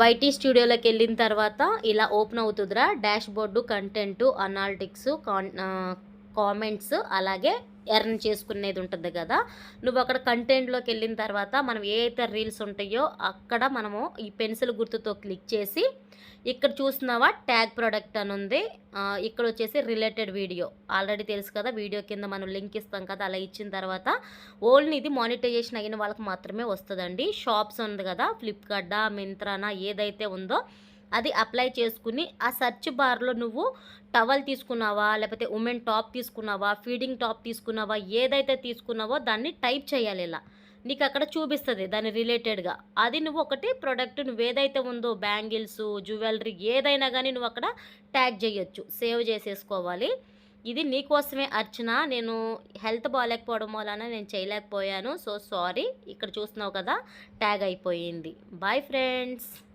YT స్టూడియోలోకి వెళ్ళిన తర్వాత ఇలా ఓపెన్ అవుతుందిరా. డాష్ బోర్డు కంటెంట్ అనాలిటిక్స్ కాన్ కామెంట్స్ అలాగే ఎర్న్ చేసుకునేది ఉంటుంది కదా. నువ్వు అక్కడ కంటెంట్లోకి వెళ్ళిన తర్వాత మనం ఏ అయితే రీల్స్ ఉంటాయో అక్కడ మనము ఈ పెన్సిల్ గుర్తుతో క్లిక్ చేసి ఇక్కడ చూస్తున్నావా ట్యాగ్ ప్రోడక్ట్ అని ఉంది. ఇక్కడ వచ్చేసి రిలేటెడ్ వీడియో. ఆల్రెడీ తెలుసు కదా వీడియో కింద మనం లింక్ ఇస్తాం కదా అలా ఇచ్చిన తర్వాత ఓన్లీ ఇది మానిటైజేషన్ అయిన వాళ్ళకి మాత్రమే వస్తుందండి. షాప్స్ ఉంది కదా ఫ్లిప్కార్టా మింత్రానా ఏదైతే ఉందో అది అప్లై చేసుకుని ఆ సెర్చ్ బార్లో నువ్వు టవల్ తీసుకున్నావా? లేకపోతే ఉమెన్ టాప్ తీసుకున్నావా? ఫీడింగ్ టాప్ తీసుకున్నావా? ఏదైతే తీసుకున్నావో దాన్ని టైప్ చేయాలి ఇలా. నీకు అక్కడ చూపిస్తుంది దాని రిలేటెడ్గా. అది నువ్వు ఒకటి ప్రోడక్ట్ నువ్వు ఏదైతే ఉందో బ్యాంగిల్స్ జ్యువెలరీ ఏదైనా కానీ నువ్వు అక్కడ ట్యాగ్ చేయొచ్చు. సేవ్ చేసేసుకోవాలి. ఇది నీకోసమే అర్చన. నేను హెల్త్ బాగాలేకపోవడం వలన నేను చేయలేకపోయాను. So sorry. ఇక్కడ చూస్తున్నావు కదా ట్యాగ్ అయిపోయింది. Bye friends.